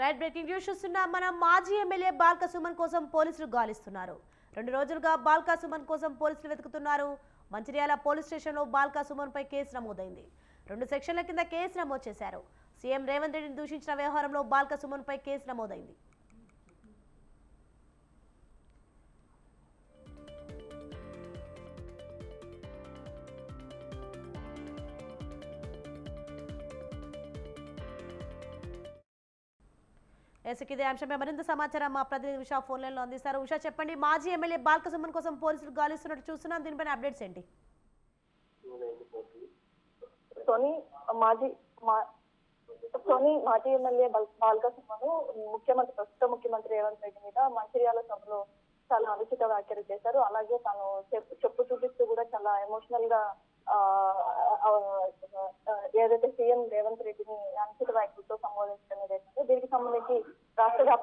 Right breaking news చూస్తున్నా మన మాజీ ఎమ్మెల్యే బాల్క సుమన్ కోసం పోలీసులు గాలిస్తున్నారు. రెండు రోజులుగా బాల్కా సుమన్ కోసం పోలీసులు వెతుకుతున్నారు. మంచిర్యాల పోలీస్ స్టేషన్లో బాల్కా సుమన్ పై కేసు నమోదైంది. రెండు సెక్షన్ల కింద కేసు నమోదు చేశారు. సీఎం రేవంత్ రెడ్డిని దూషించిన వ్యవహారంలో బాల్క సుమన్ పై కేసు నమోదైంది. ఎస్కి ఇదే అంశంపై మరింత సమాచారం మా ప్రతినిధి ఉషా ఫోన్ లైన్లో అందిస్తారు. ఉషా చెప్పండి మాజీ ఎమ్మెల్యే బాల్క సుమన్ కోసం పోలీసులు గాలిస్తున్నట్టు చూస్తున్నాం. దీనిపైన అప్డేట్స్ ఏంటి? సోని మాజీ మా- సోని మాజీ ఎమ్మెల్యే బాలక సుమను ముఖ్యమంత్రి ప్రస్తుత ముఖ్యమంత్రి రేవంత్ రెడ్డి మీద మంచిర్యాల సభలో చాలా అనుచిత వ్యాఖ్యలు చేశారు. అలాగే తను చెప్పు చెప్పు చూపిస్తూ కూడా చాలా ఎమోషనల్గా ఏదైతే సీఎం రేవంత్ రెడ్డిని అనుచిత వ్యాఖ్యలతో సంబోధించడం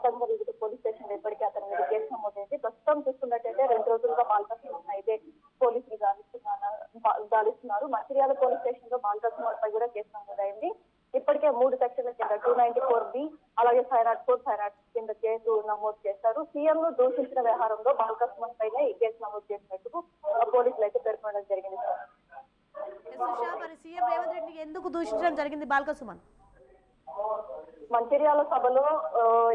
రాష్ట్ర వివిధ పోలీస్ స్టేషన్ ఇప్పటికీ అతని మీద కేసు నమోదైంది. ప్రస్తుతం చూస్తున్నట్టయితే రెండు రోజులుగా బాల్క అయితే పోలీసులు గాలిస్తున్నారు గాలిస్తున్నారు. మంచిర్యాల పోలీస్ స్టేషన్లో బాల్క పై కూడా కేసు నమోదైంది. ఇప్పటికే మూడు సెక్షన్ల కింద టూ నైన్టీ ఫోర్ బి అలాగే five nought four five nought కింద కేసు నమోదు చేశారు. సీఎం ను దూషించిన వ్యవహారంలో బాలకృష్ణ సుమన్ పైనే ఈ కేసు నమోదు చేసినట్టు పోలీసులు అయితే పేర్కొనడం జరిగింది సార్. ఎస్ మరి సీఎం రేవంత్ రెడ్డిని ఎందుకు దూషించడం జరిగింది బాల్కసుమన్? మంచిర్యాల సభలో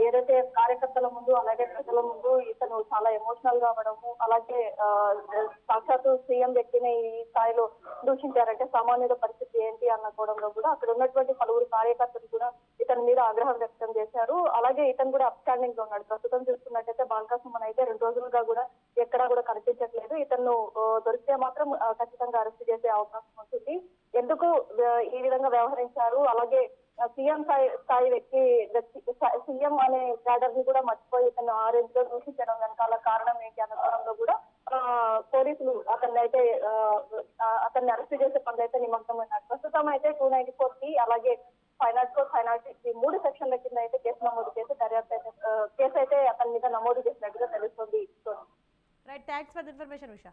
ఏదైతే కార్యకర్తల ముందు అలాగే ప్రజల ముందు ఇతను చాలా ఎమోషనల్గా అవ్వడము అలాగే సాక్షాత్తు సీఎం వ్యక్తిని ఈ స్థాయిలో దూషించారంటే సామాన్యుల పరిస్థితి ఏంటి అనుకోవడంలో కూడా అక్కడ ఉన్నటువంటి పలువురు కార్యకర్తలు కూడా ఇతని మీద ఆగ్రహం వ్యక్తం చేశారు. అలాగే ఇతను కూడా అప్స్టాండింగ్లో ఉన్నాడు. ప్రస్తుతం చూసుకున్నట్టయితే బాలకాసుమన్ అయితే రెండు రోజులుగా కూడా ఎక్కడా కూడా కనిపించట్లేదు. ఇతను దొరికితే మాత్రం ఖచ్చితంగా అరెస్ట్ చేసే అవకాశం ఉంటుంది. ఎందుకు ఈ విధంగా వ్యవహరించారు? అలాగే సీఎం స్థాయి వ్యక్తి వ్యక్తి సీఎం అనే క్యాడర్ని కూడా మర్చిపోయి ఇతను ఆరెంజ్లో దూషించడం వెనకాల కారణం ఏంటి అన్న కోణంలో కూడా పోలీసులు అతన్ని అయితే అతన్ని అరెస్ట్ చేసే పనులు అయితే నిమగ్నమైనారు ప్రస్తుతం అయితే టూ నైన్టీ ఫోర్కి అలాగే five nought four five nought six మూడు సెక్షన్ల కింద అయితే కేసు నమోదు చేసి దర్యాప్తు అయితే కేసు అయితే అతని మీద నమోదు చేసినట్టుగా తెలుస్తుంది. Right thanks for the information Usha.